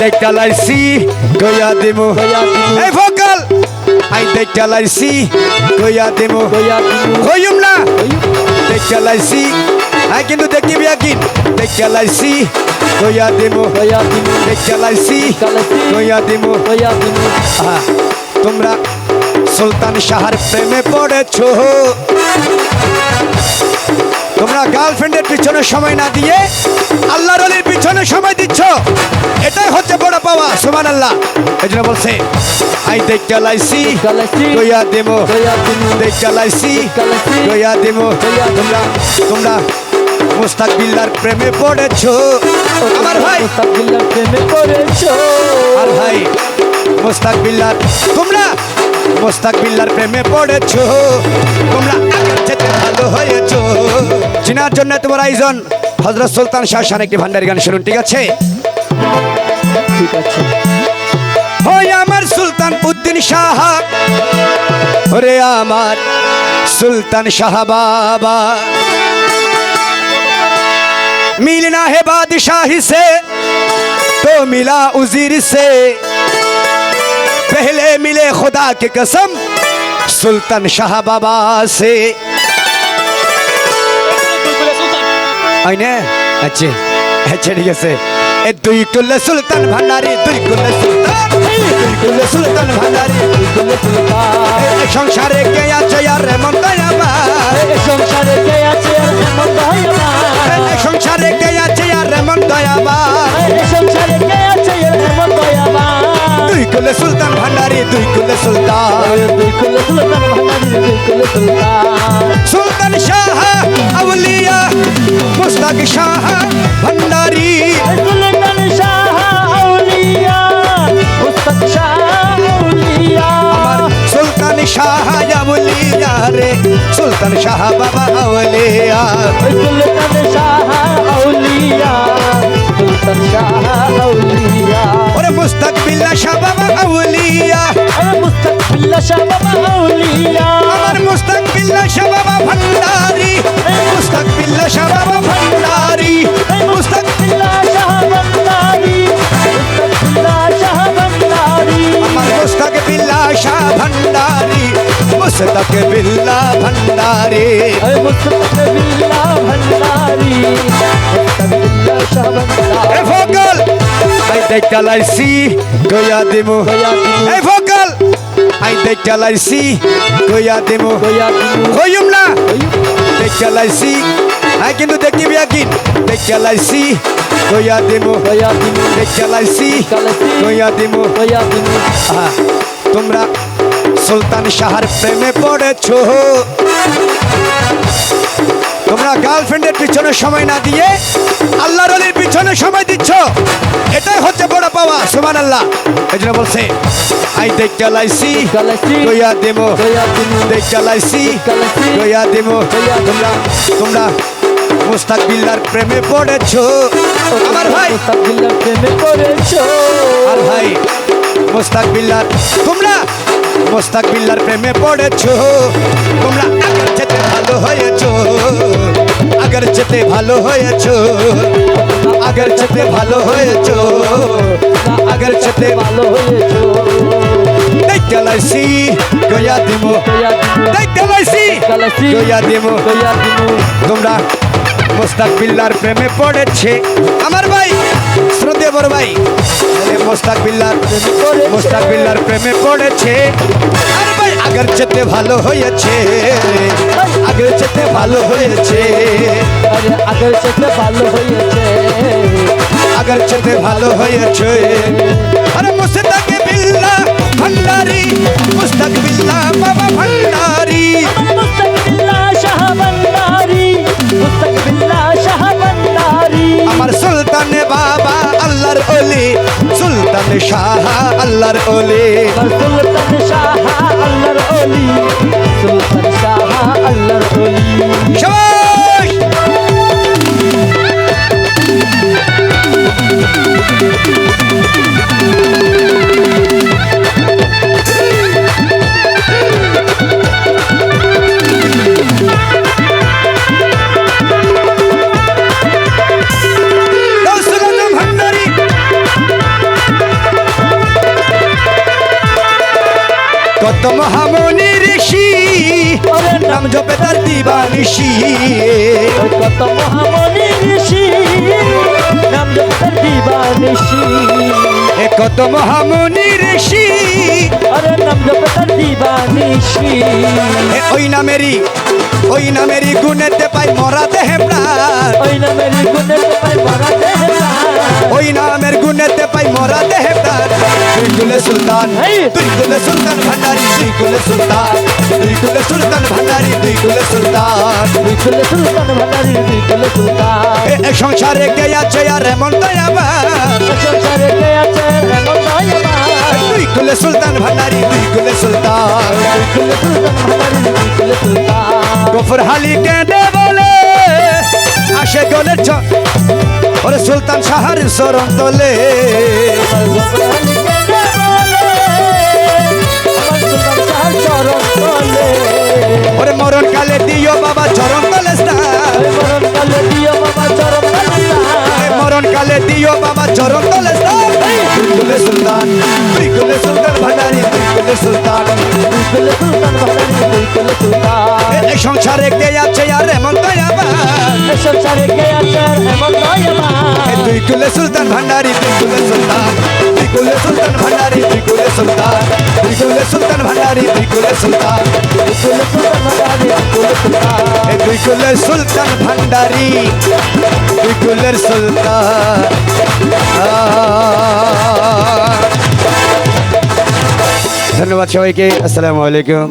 দেখা লাইছি কইয়া দিমু। এই ভোকাল আই দেখা লাইছি কইয়া দিমু কইম না দেখা লাইছি আই কিন্তু দেখিবি একদিন দেখা লাইছি কইয়া দিমু দেখা লাইছি দিমু আহা, তোমরা সুলতান শাহর প্রেমে পড়েছো তোমরা গার্লফ্রেন্ডের পিছনে সময় না দিয়ে আল্লাহর অলির পিছনে সময় দিচ্ছ এটাই হচ্ছে বড় পাওয়া সুমান আল্লাহ এই জন্য বলছে আই দেখতে লাইছি কালাসি কইয়া দেবো কইয়া দিমু দেখতে লাইছি কালাসি কইয়া দেবো তোমরা তোমরা মুস্তাক বিল্লার প্রেমে পড়েছো। আমার ভাই মুস্তাকিল্লার প্রেমে পড়েছো। আর ভাই মোস্তাক বিল্লার তোমরা মোস্তাক বিল্লার প্রেমে পড়েছো। তোমরা যেতে ভালো হয়েছো। চিনার জন্য তোমার আয়োজন হজরত সুলতান শাহ শান একটি ভান্ডারি গান শুনুন ঠিক আছে ঠিক আছে ওই আমার সুলতান উদ্দিন শাহ ওরে আমার সুলতান শাহ বাবা मिलना है बादशाही से तो मिला उजीर से पहले मिले खुदा की कसम सुल्तान शाह बाबा से আইনে? আচ্ছা আচ্ছা ঠিক আছে। এ দুই কুল্লে সুলতান ভান্ডারি দুই কুল্লে সুলতান। দুই কুল্লে সুলতান ভান্ডারি কুলে সুলতান। সংসারে কে আছে আর মন দয়াবার এই সংসারে কে আছে আর এমন সংসারে কে আছে আর মন দয়াবার এই সংসারে কে আছে আর এমন দুই কুল্লে সুলতান ভান্ডারি দুই কুল্লে সুলতান। দুই কুলে সুলতান ভান্ডারি দুই কুলে সুলতান। সুলতান শাহ আউলিয়া মুস্তাক শাহ ভান্ডারি সুলতান শাহ আউলিয়া মুস্তাক শাহ আউলিয়া আমার সুলতান শাহ আউলিয়া রে সুলতান শাহ বাবা আউলিয়া সুলতান শাহ আউলিয়া সুলতান শাহ আউলিয়া ওরে মুস্তাক বিল্লা শাহ বাবা আউলিয়া আরে মুস্তাকিল্লা শাহ বাবা আউলিয়া আমার মুস্তাক বিল্লা শাহ বাবা ভান্ডারি মুস্তাক বিল্লা শাহ বাবা ভান্ডারি মুস্তাক মুস্তাকিল্লা শাহ বান্দারি মুস্তাকিল্লা শাহ বান্দারি আমার মুস্তাক বিল্লা শাহ ভান্ডারি মুস্তাক বিল্লা ভান্ডারি আরে মুস্তাকিল্লা ভান্ডারি মুস্তাকিল্লা শাহ বান্দারি এ ভোকাল আই দেখা লাইছি গয়া দিমু গয়া দিমু। এ ভোকাল দেখা দেখা আই কিন্তু দেখিবি একদিন দেখা লাইছি গয়া দিমু। গয়া দিমু। দেখা লাইছি গয়া দিমু। গয়া দিমু। তোমরা সুলতান শাহর প্রেমে পড়েছো। তোমরা গার্লফ্রেন্ডের পিছনে সময় না দিয়ে আল্লাহর অলির পিছনে সময় দিচ্ছ। এটাই হচ্ছে বড় পাওয়া সুমান আল্লাহ এই জন্য বলছে আই দেখতে লাইছি কালাসি কইয়া দেবো গয়া দিমু। দেখতে লাইছি কালাসি কইয়া দেবো কইয়া দিমু। তোমরা তোমরা মুস্তাক বিল্লার প্রেমে পড়েছো। আমার ভাই। মুস্তাকিল্লার প্রেমে পড়েছো। আর ভাই মোস্তাক বিল্লার তোমরা মোস্তাক বিল্লার প্রেমে পড়েছো। তোমরা আগের যেতে ভালো হয়েছো। আগের যেতে ভালো হয়েছো। আগের যেতে ভালো হয়েছো। আগের যেতে ভালো হয়েছো। দেখতে লাইছি গয়া দিমো। গয়া কালাসি গয়া দিমু। তোমরা মোস্তাক বিল্লার প্রেমে পড়েছে। আমার ভাই শ্রদ্ধে বড় ভাই। মোস্তাক বিল্লার প্রেমে পড়েছে মোস্তাক বিল্লার প্রেমে পড়েছে। আরে ভাই আগের চেতে ভালো হয়েছে। আগের চেতে ভালো হয়েছে। আগের চেয়ে ভালো হয়েছে। আগের চেতে ভালো হয়েছে। আল্লাহর অলি সুলতান শাহ আল্লাহর অলি সুলতান শাহ আল্লাহর অলি সুলতান শাহ আল্লাহর অলি সবাই! মহামনি ঋষি নাম জপে তার দিবানিশি ওই কত মহামনি ঋষি নাম জপতার দিবানিশি এ কত মহামনি ঋষি আরে নাম জপতার দিবানিশি এ ওই নামেরই ওই নামেরই গুণেতে পাই মরা দেহে প্রাণ ওই নামের গুণে পাই মারাতে ওই নামের গুণেতে পাই মরা দেহে প্রাণ তুই কুলে সুলতান! তুই কুলে সুলতান ভান্ডারি তুই কুলে সুলতান তুই কুলে সুলতান ভান্ডারি তুই কুলে সুলতান। দুই কুলে সুলতান ভান্ডারি দুই কুলে সুলতান। এ সংসারে কে আছে আর এমন দয়াবান? সংসারে কে আছে এমন দয়াবান? তুই কুলে সুলতান ভান্ডারি তুই কুলে সুলতান। দুই কুলে সুলতান ভান্ডারি দুই কুলে সুলতান। গফর হালি কেঁদে বলে আসে গলের ছ ওরে সুলতান সাহার সরম তোলে। ওরে মরণ কালে দিও বাবা চরম তোলে মরণ কালে দিও বাবা চরম তোলে সুলতান সুলতান ভান্ডারি সুলতান। সংসারে কে আছে আর এমন দয়াবান? এ তুই কুলে সুলতান ভান্ডারি তুই কুলে সুলতান তুই কুলে সুলতান ভান্ডারি তুই কুলে সুলতান তুই কুলে সুলতান ভান্ডারি তুই কুলে সুলতান এ তুই কুলে সুলতান ভান্ডারি তুই কুলের সুলতান ধন্যবাদ সবাইকে আসসালামু আলাইকুম